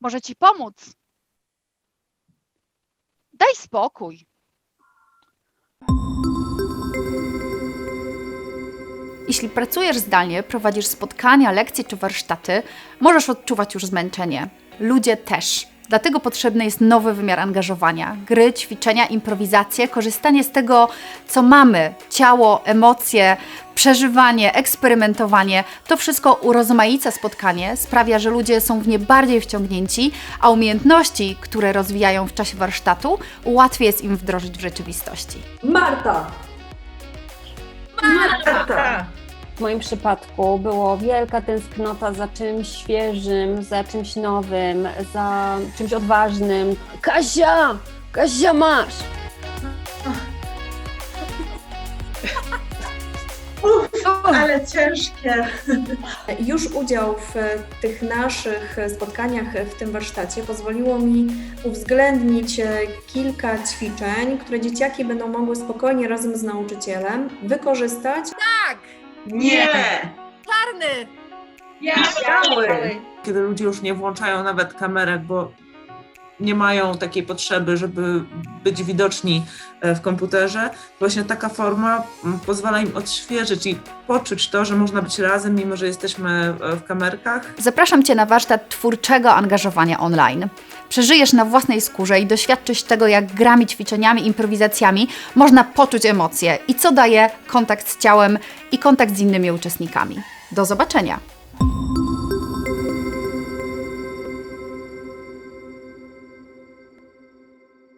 Może ci pomóc. Daj spokój. Jeśli pracujesz zdalnie, prowadzisz spotkania, lekcje czy warsztaty, możesz odczuwać już zmęczenie. Ludzie też. Dlatego potrzebny jest nowy wymiar angażowania. Gry, ćwiczenia, improwizacje, korzystanie z tego, co mamy ciało, emocje, przeżywanie, eksperymentowanie to wszystko urozmaica spotkanie, sprawia, że ludzie są w nie bardziej wciągnięci, a umiejętności, które rozwijają w czasie warsztatu, łatwiej jest im wdrożyć w rzeczywistości. Marta! Marta! W moim przypadku było wielka tęsknota za czymś świeżym, za czymś nowym, za czymś odważnym. Kasia! Kasia masz! Ale ciężkie. Już udział w tych naszych spotkaniach w tym warsztacie pozwoliło mi uwzględnić kilka ćwiczeń, które dzieciaki będą mogły spokojnie razem z nauczycielem wykorzystać. Nie! Czarny! Biały! kiedy ludzie już nie włączają nawet kamerek, bo nie mają takiej potrzeby, żeby być widoczni e, w komputerze. Właśnie taka forma pozwala im odświeżyć i poczuć to, że można być razem, mimo że jesteśmy e, w kamerkach. Zapraszam Cię na warsztat twórczego angażowania online. Przeżyjesz na własnej skórze i doświadczysz tego, jak grami, ćwiczeniami, improwizacjami można poczuć emocje i co daje kontakt z ciałem i kontakt z innymi uczestnikami. Do zobaczenia!